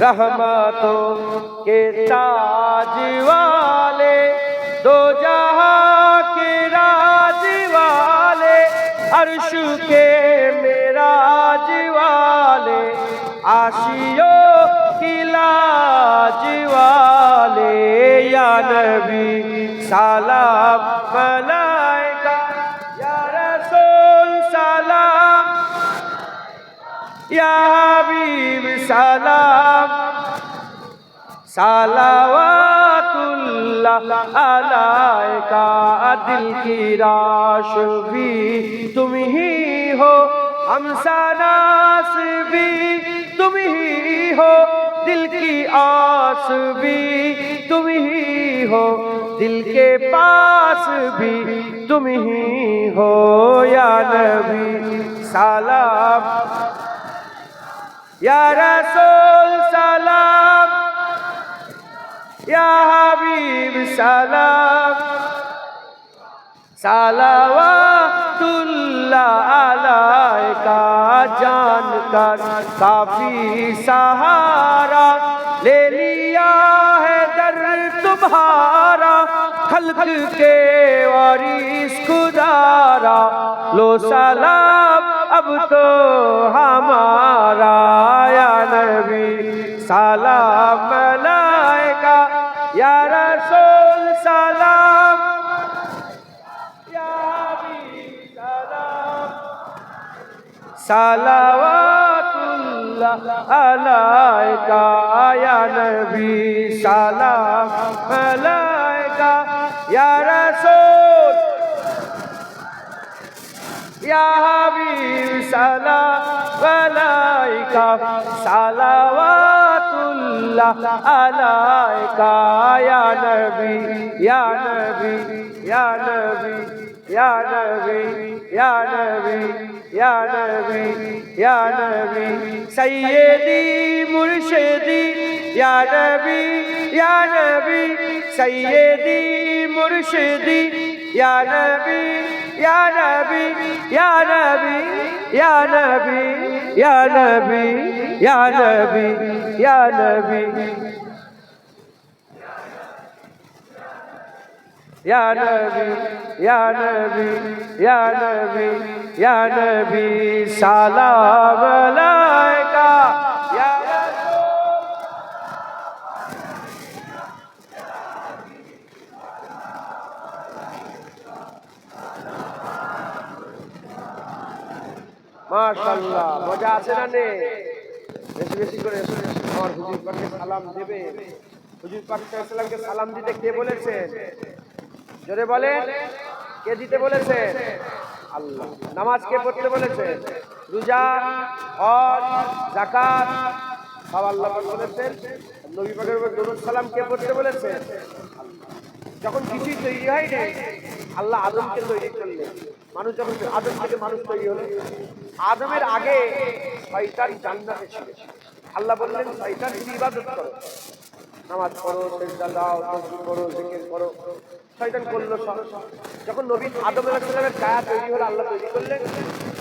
रहमतों के ताज वाले, दो जहाँ के राज वाले, अर्श के मेराज वाले, आशियों की वाले, या नबी सलाम मलाइका या रसूल सलाम, या हबीब सलाम। সালাওয়াতুল্লাহ আলাইকা দিল কি রাশ ভি তুমি হি হো হামসা নাস ভি তুমি হি হো দিল কি আস ভি তুমি হি হো দিল কে পাস ভি তুমি হি হো ইয়া নবী, সালাম। ইয়া রাসূল, সালাম। یا حبیب، سلام. صلوات اللہ علیکہ جان کر، کافی سہارا لے لیا ہے در تمہارا، خلق کے وارث خدارا. لو سلام، اب تو ہمارا یا نبی، سلام اللہ ইয়া রাসূল সালাম। ইয়া হাবিব সালাম সালাওয়াতুল্লাহ আলাইকা, ইয়া নবী, সালাম আলাইকা, ইয়া রাসূল। ইয়া হাবিব, সালাম আলাইকা, সালাওয়াত اللہ علیکہ یا نبی یا نبی یا نبی یا نبی یا نبی یا نبی یا نبی سیدی مرشدی یا نبی یا نبی سیدی مرشدی یا نبی یا نبی یا نبی یا نبی Ya Nebi, Ya Nebi, Ya Nebi. Ya Nebi, Ya Nebi, Ya Nebi, Ya Nebi, salam মাশাআল্লাহ, মজা আছে না নে বেশি বেশি করে। আমার হুজুর পাককে সালাম দেবে। হুজুর পাক সাল্লামকে সালাম দিতে কে বলেছে? জোরে বলেন। কে দিতে বলেছে? আল্লাহ। নামাজ কে পড়তে বলেছে? রোজা, হজ, যাকাত, সব আল্লাহ বলেছেন। নবী পাকের উপর দরুদ সালাম কে পড়তে বলেছে? যখন কিছুই তৈরি হয়নি আল্লাহ আদমকে তৈরি করলেন মানুষ যখন আদম থেকে মানুষ তৈরি হলো, আদমের আগে শয়তান জান্নাতে ছিল। আল্লাহ বললেন, শয়তান, তুমি ইবাদত করো। নামাজ পড়ো, সেজদা দাও তসবিহ করো জিকির করো শয়তান করল যখন নবী আদম আলাইহিসসালামের গায়া তৈরি হলো, আল্লাহ তৈরি করলেন।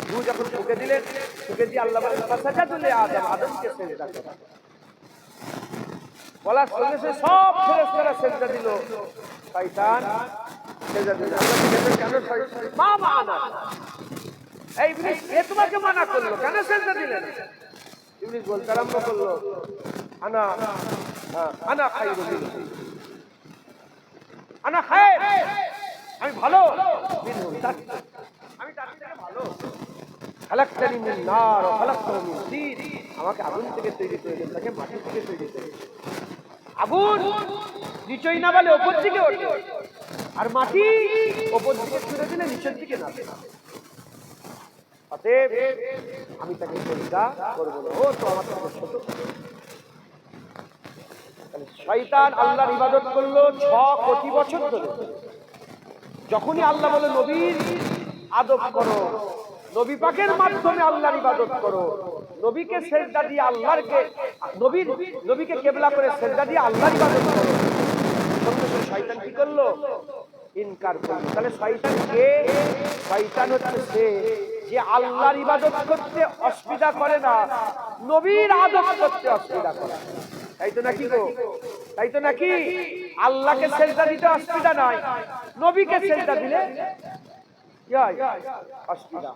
রু যখন ফুকে দিলেন, ফুকে দিয়ে আল্লাহ বলেন ফাসাজাদুল আদম, আদমকে সেজদা করো। বলার সঙ্গে সব ফেরেশতারা সেজদা দিল। শয়তান সেজদা দিল আল্লাহ জিজ্ঞাসা কেন শয়তান মা এই এ তোমাকে মানা করল কেন সেজদা দিলেন? ইবলিস বলতে আরম্ভ করল। আনা হ্যাঁ, আনা আনা আমি ভালো। আমি তার থেকে ভালো। খালাক্তানি মিন নার ও খালাক্তাহু মিন তিন আমাকে আগুন থেকে তৈরি করেছেন তাকে মাটি থেকে তৈরি করেছেন আগুন নিচই না বলে ওপর দিকে ওঠে। আর মাটি ওপর দিকে দিলে নিচের দিকে অতএব আমি তাকে চিন্তা করব না। ও, তো আমার থেকে ছোট। শয়তান আল্লাহর ইবাদত করল ছ কোটি বছর ধরে। যখনই আল্লাহ বলে নবীর আদব করো। নবী পাকের মাধ্যমে আল্লাহর ইবাদত করো। নবীকে সেজদা দিয়ে আল্লাহরকে, নবীর, নবীকে কেবলা করে সেজদা দিয়ে আল্লাহর ইবাদত করো। শয়তান কি করল? ইনকার করল। তাহলে শয়তান কে? শয়তান হচ্ছে সে যে আল্লাহর ইবাদত করতে অসুবিধা করে না। নবীর আদত করতে অসুবিধা করে তাই তো নাকি গো? তাই তো নাকি? আল্লাহকে সেজদা দিতে অসুবিধা নয়। নবীকে সেজদা দিলে অসুবিধা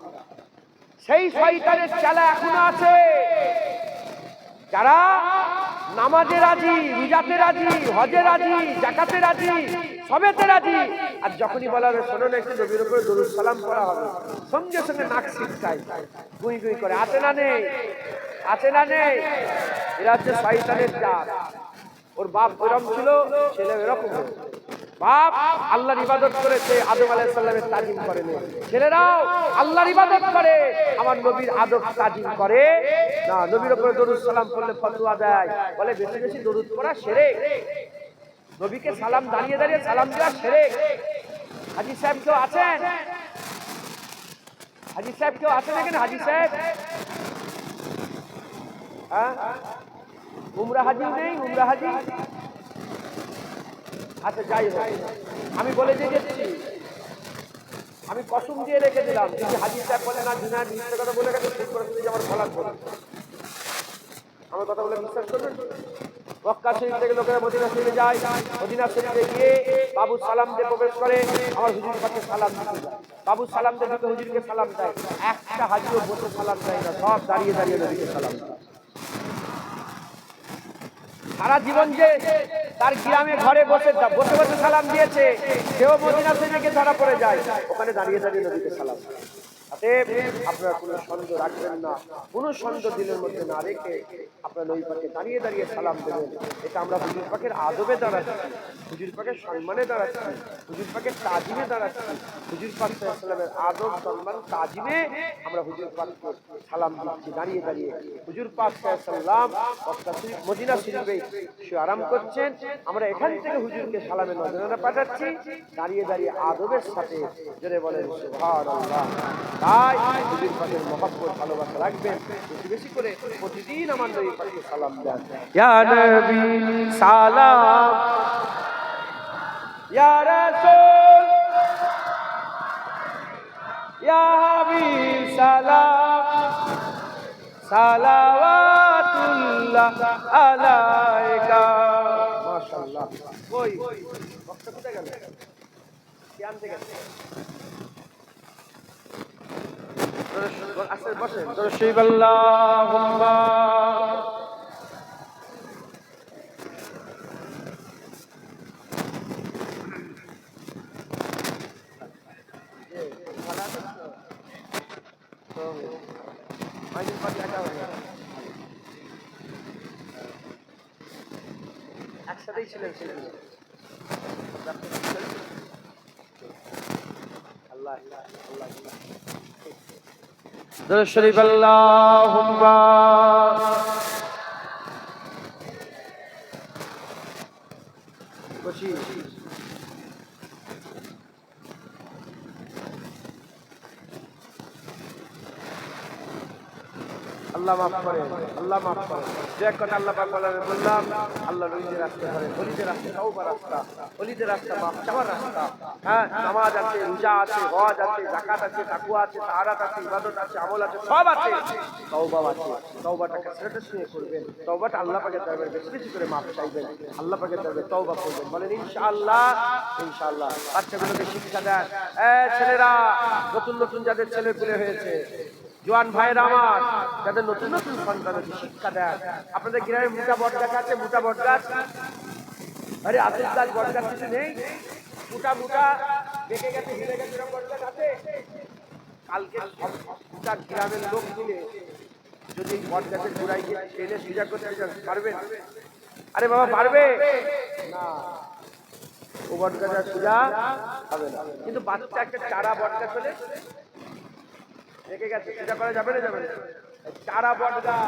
সেই শয়তানের চালা এখনও আছে। যারা নামাজে রাজি, রোজাতে রাজি, হজে রাজি জাকাতে রাজি, সবেতে রাজি, আর যখনই বলা হবে, শোনো না একটু নবীর উপরে দরুদ সালাম করা হবে, সঙ্গে সঙ্গে নাক শিক্ষায় গুই গুই করে, আছে না নেই? আছে না নেই? এরা হচ্ছে শয়তানের জাত। ওর বাপ এরকম ছিল, ছেলে এরকম হলো। বাপ আল্লাহর ইবাদত করেছে আদম আলাইহিস সালামের তাজিম করে ছেলেরাও আল্লাহর ইবাদত করে, আমার নবীর আদব তাজিম করে। না, নবীর উপরে দরুদ সালাম করলে ফতোয়া দেয়। বলে, বেশি বেশি দরুদ পড়া সেরে নবীকে সালাম, দাঁড়িয়ে দাঁড়িয়ে সালাম দেওয়া সেরে হাজি সাহেব কেউ আছেন? হাজি সাহেব কেউ আছেন এখানে? হাজি সাহেব? হ্যাঁ? উমরা হাজি নেই? উমরা হাজি? আচ্ছা যাই হোক। আমি বলে দিয়ে গেছি। আমি কসম দিয়ে রেখে দিলাম। যদি হাজির সাহেব বলে না দিনা মিথ্যে কথা বলে গেছে ঠিক করে দিলে যে আমার বলে আমার কথা বলে বিশ্বাস করবেন? মক্কা শরীফ থেকে লোকেরা মদিনা শরীফে যায়। মদিনা শরীফে গিয়ে বাবু সালাম দিয়ে প্রবেশ করে, আমার হুজুর পাশে সালাম দিতে বাবু সালাম দিয়ে হুজুরকে সালাম দেয়। একটা হাজিও বসে সালাম দেয় না, সব দাঁড়িয়ে দাঁড়িয়ে নদীকে সালাম দেয়। সারা জীবন যে তার গ্রামে ঘরে বসে বসে বসে সালাম দিয়েছে, সেও মদিনা শরীফে ধরা পড়ে যায় ওখানে দাঁড়িয়ে দাঁড়িয়ে নদীকে সালাম। আপনারা কোনো সন্দেহ রাখবেন না, কোনো সন্দেহ দিলের মধ্যে না রেখে আপনারা নবী পাকে দাঁড়িয়ে দাঁড়িয়ে সালাম দেবেন। এটা আমরা হুজুর পাকের আদবে দাঁড়াচ্ছি, হুজুর পাকের সম্মানে দাঁড়াচ্ছি, হুজুর পাকের তাজিমে দাঁড়াচ্ছি, হুজুর পাক আদব সম্মান তাজিমে আমরা হুজুর পাককে সালাম দিচ্ছি, দাঁড়িয়ে দাঁড়িয়ে। হুজুর পাক সাল্লাম মদিনা শরীফে সে আরাম করছেন। আমরা এখান থেকে হুজুরকে সালামের নজরানা পাঠাচ্ছি, দাঁড়িয়ে দাঁড়িয়ে আদবের সাথে জোরে বলেন, সুবহানাল্লাহ। তাই হুজুর পাকের মহব্বত, ভালোবাসা রাখবেন। বেশি বেশি করে প্রতিদিন আমার নবী পাককে সালাম দেন। ইয়া নবী, সালাম। ইয়া রাসূল। ইয়া হাবিব, সালাম। সালাওয়াতুল্লাহ আলাইকা। মাশাআল্লাহ। কই? বক্তা কোথায় গেল আসলে বসেন দর্শিব আল্লাহুম্মা মাইকেল পাটি একা হয়ে গেল। একসাথেই ছিলেন আল্লাহ আল্লাহ দরুদ শরীফ আল্লাহুম্মা। বসি। আল্লাহ মাফ করে, আল্লাহ মাফ করে। দু এক কথা আল্লাহ পাক বলেন বললাম, আল্লাহ নবীদের রাস্তা ধরে রাস্তা তওবা রাস্তা, অলিদের রাস্তা, মাফ চাওয়ার রাস্তা। হ্যাঁ নামাজ আছে, রোজা আছে, হজ আছে জাকাত আছে তাকুয়া আছে, তাহারাত আছে, ইবাদত আছে, আমল আছে, সব আছে। আছে। করবেন। আল্লাহ পাকের দরবারে বেশি বেশি করে মাফ চাইবেন। আল্লাহ পাকের দরবারে তওবা করবেন। বলেন, ইনশাআল্লাহ ইনশাআল্লাহ। বাচ্চাগুলোকে শিক্ষা দেন। এ ছেলেরা, নতুন নতুন যাদের ছেলে পুলে হয়েছে জোয়ান ভাইয়ের আমার, যাদের নতুন নতুন সন্তানকে শিক্ষা দেয় আপনাদের গ্রামে মোটা বট গাছ আছে, মোটা বট গাছ আরে, আতুর গাছ বট গাছ কিছু নেই? মোটা মোটা দেখে গেছে, হিরে গেছে বট গাছ আছে? কালকে গোটা গ্রামের লোক মিলে যদি এই বট গাছের গোড়ায় গিয়ে টেনে পূজা করতে পারবেন? আরে বাবা, পারবে? না। ও বট গাছের পূজা হবে না। কিন্তু বাচ্চা একটা চারা বট গাছ হলে রেখে গেছে পূজা যাবে না চারা বট গাছ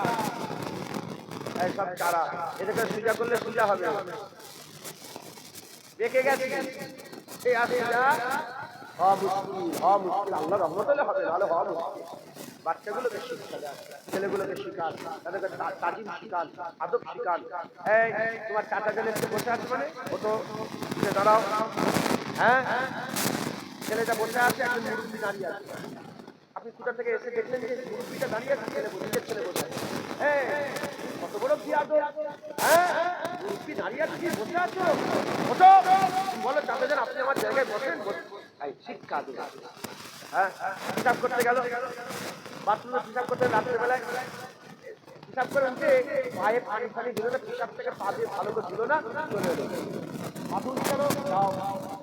সব চারা করলে পূজা হবে। রেখে গেছে। আসিয়া হওয়া মুশকিল হওয়া হবে নাহলে হওয়া মুশকিল বাচ্চাগুলোকে শিক্ষা দেন ছেলেগুলোকে শিখান, তাদেরকে তাজিম তোমার চাচা একটু বসে আছে মানে? ও তো দাঁড়াও। হ্যাঁ? ছেলেটা বসে আছে, একজন মুরব্বী দাঁড়িয়ে আছে। আপনি কোথা থেকে এসে দেখলেন যে মুরব্বীটা দাঁড়িয়ে আছে, ছেলে বসে ছেলে বসে। হ্যাঁ কত বড় কি আদর? হ্যাঁ? মুরব্বী দাঁড়িয়ে আছে কি বসে আছো? ওঠো। বলো চাপে যান আপনি আমার জায়গায় বসেন শিক্ষা দিল হ্যাঁ? হিসাব করতে গেল। বাথরুমে হিসাব করতে রাত্রেবেলায়। হিসাব করে উঠে পায়ে পানি ফানি দিল না, হিসাব থেকে পা দিয়ে ভালো করে দিল না, চলে এলো। বাথরুম করো যাও।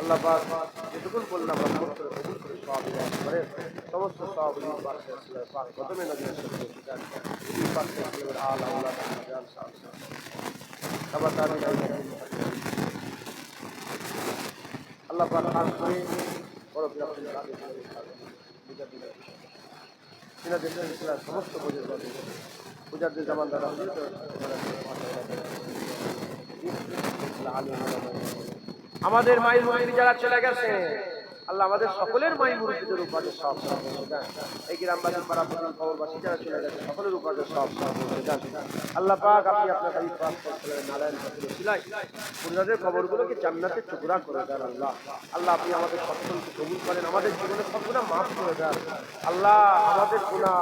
আল্লাহ পাক যেটুকুন বললাম রহমত করে কবুল করে সব ইবাদত করে সমস্ত সব ইবাদত পাক করে পাক কদমে নজর শিকার এই পাক করে আলা আল্লাহ জান সাহেব আল্লাহ করে সমস্ত পূজার করে পূজার যে আমাদের মায়ের মুরব্বী যারা চলে গেছে, আল্লাহ আমাদের সকলের মায়ের মুরব্বীদের উপাদে সব। এই গ্রামবাসী পাড়াপতি খবরবাসী যারা চলে গেছে, সকলের উপাদে সব আল্লাহ পাক আপনি আপনার হাবিব পাক নারায়ণ খবরগুলোকে জান্নাতের টুকরা করে দেন আল্লাহ। আল্লাহ আপনি আমাদের সকলকে কবুল করেন, আমাদের জীবনের সব গুণা মাফ করে দেন। আল্লাহ আমাদের গুণা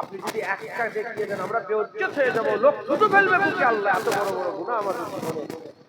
আপনি যদি একটা দেখিয়ে দেন, আমরা বেউজ্জত হয়ে যাব, লোক শুধু ফেলবে আল্লাহ। এত বড় বড় গুণা আমাদের জীবনে।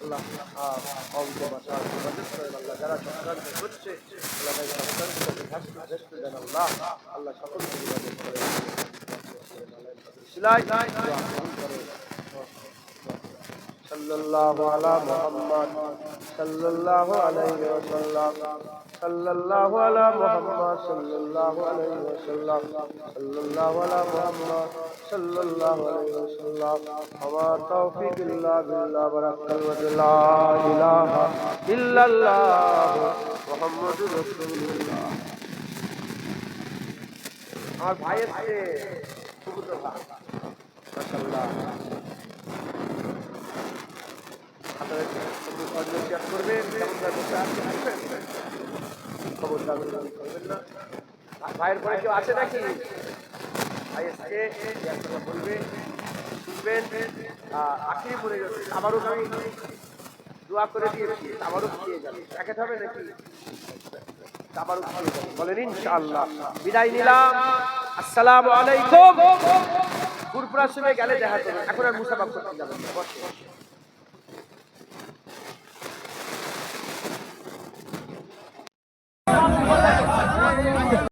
আল্লাহ অঙ্ক ভাষা মদত করেন আল্লাহ যারা চক্রান্ত করছে আল্লাহ ভাই চক্রান্ত ধ্বস্ত ধ্বস্ত দেন আল্লাহ আল্লাহ সকলকে ইবাদত করেন সিলাই দোয়া কবুল করেন صلى الله على محمد صلى الله عليه وسلم صلى الله على محمد صلى الله عليه وسلم صلى الله على محمد صلى الله عليه وسلم وما توفيق إلا بالله بركة الوجه لا إله إلا الله محمد رسول الله আমার ভাইয়ের সাথে সুব্রত ভাই মাশাআল্লাহ আপনারা একটু সহযোগিতা শেয়ার করবেন ভাইয়ের পরে কেউ আছে নাকি? ভাই এসছে বলবে। শুনবেন। গেছে আবারও আমি দোয়া করে দিয়েছি, আবারও খেয়ে যাবে। প্যাকেট হবে নাকি? আবারও বলেন, ইনশাআল্লাহ। বিদায় নিলাম। আসসালামু আলাইকুম। গুরপুরা সময় গেলে দেখা যাবে এখন আর মুসাফা করতে যাবেন